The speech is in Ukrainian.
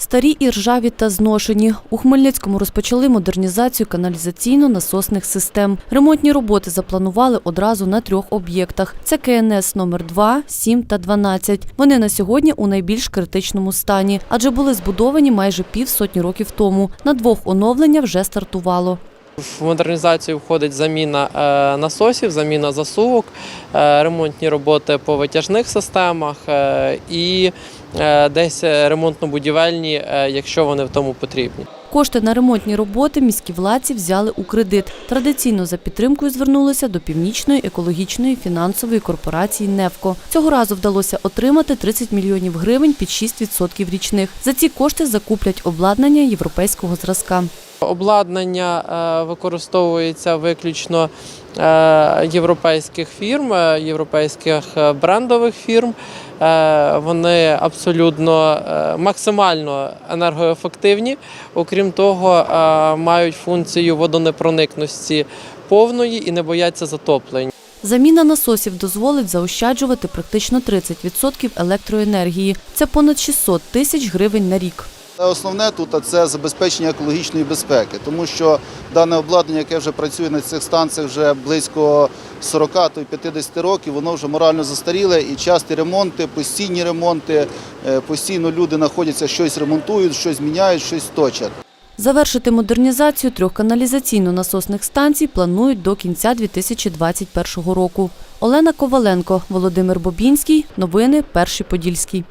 Старі і ржаві та зношені. У Хмельницькому розпочали модернізацію каналізаційно-насосних систем. Ремонтні роботи запланували одразу на трьох об'єктах. Це КНС номер 2 7 та 12. Вони на сьогодні у найбільш критичному стані, адже були збудовані майже півсотні років тому. На двох оновлення вже стартувало. В модернізацію входить заміна е, насосів, заміна засувок, е, ремонтні роботи по витяжних системах е, і десь ремонтно-будівельні, якщо вони в тому потрібні. Кошти на ремонтні роботи міські владці взяли у кредит. Традиційно за підтримкою звернулися до Північної екологічної фінансової корпорації «Невко». Цього разу вдалося отримати 30 мільйонів гривень під 6% річних. За ці кошти закуплять обладнання європейського зразка. Обладнання е, використовується виключно е, європейських фірм, е, європейських брендових фірм. Вони абсолютно максимально енергоефективні. Окрім того, мають функцію водонепроникності повної і не бояться затоплень. Заміна насосів дозволить заощаджувати практично 30% електроенергії. Це понад 600 тисяч гривень на рік. Основне тут це забезпечення екологічної безпеки, тому що дане обладнання, яке вже працює на цих станціях вже близько 40 то й 50 років, воно вже морально застаріле і часті ремонти, постійні ремонти, е, постійно люди знаходяться, щось ремонтують, щось міняють, щось точать. Завершити модернізацію трьох каналізаційно-насосних станцій планують до кінця 2021 року. Олена Коваленко, Володимир Бобінський. Новини Перший Подільський.